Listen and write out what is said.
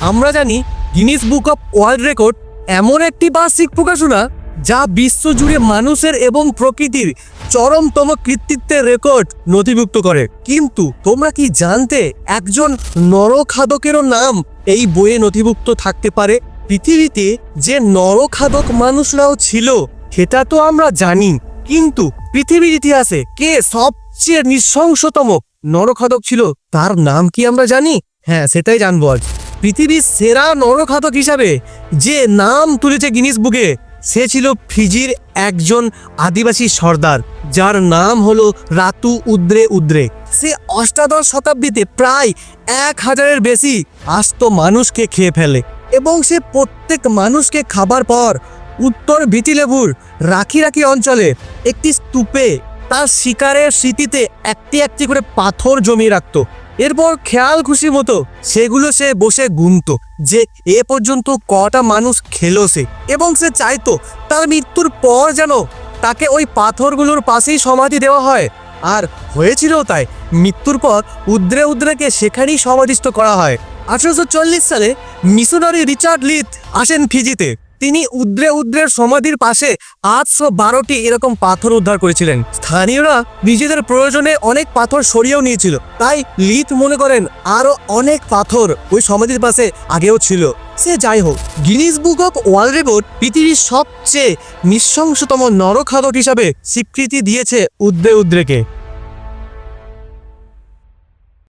আমরা জানি Guinness book of world record এমন একটি বার্ষিক প্রকাশনা যা বিশ্বজুড়ে মানুষের এবং প্রকৃতির চরমতম কৃতিত্বের রেকর্ড নথিভুক্ত করে। কিন্তু তোমরা কি জানতে একজন নরখাদকেরও নাম এই বইয়ে নথিভুক্ত থাকতে পারে? পৃথিবীতে যে নরখাদক মানুষরাও ছিল, সেটা তো আমরা জানি। কিন্তু পৃথিবীর ইতিহাসে কে সবচেয়ে নৃশংসতম নরখাদক ছিল, তার নাম কি আমরা জানি? হ্যাঁ সেটাই জানব আজ। পৃথিবীর সেরা নরখাদক হিসাবে যে নাম তুলেছে গিনিস বুকে, সে ছিল ফিজির একজন আদিবাসী সর্দার, যার নাম হলো রাতু উদ্রে উদ্রে। সে অষ্টাদশ শতাব্দীতে প্রায় এক হাজারের বেশি আস্ত মানুষকে খেয়ে ফেলে এবং সে প্রত্যেক মানুষকে খাবার পর উত্তর ভিটিলেবুর রাখি রাখি অঞ্চলে একটি স্তূপে তার শিকারের স্মৃতিতে একটি একটি করে পাথর জমিয়ে রাখতো। এরপর খেয়াল খুশি মতো সেগুলো সে বসে গুনতো যে এ পর্যন্ত কটা মানুষ খেলো সে। এবং সে চাইতো তার মৃত্যুর পর যেন তাকে ওই পাথরগুলোর পাশেই সমাধি দেওয়া হয়। আর হয়েছিল তাই মৃত্যুর পর উদ্রে উদ্রেকে সেখানেই সমাধিস্থ করা হয়। আঠারোশো চল্লিশ সালে মিশনারি রিচার্ড লিথ আসেন ফিজিতে। তিনি উদ্রে উদ্রের সমাধির পাশে আটশো বারোটি এরকম পাথর উদ্ধার করেছিলেন। স্থানীয়রা নিজেদের প্রয়োজনে অনেক পাথর সরিয়েও নিয়েছিল। তাই লিথ মনে করেন আরও অনেক পাথর ওই সমাধির পাশে আগেও ছিল। সে যাই হোক, Guinness book of world record পৃথিবীর সবচেয়ে নৃশংসতম নরখাদক হিসাবে স্বীকৃতি দিয়েছে উদ্রে উদ্রেকে।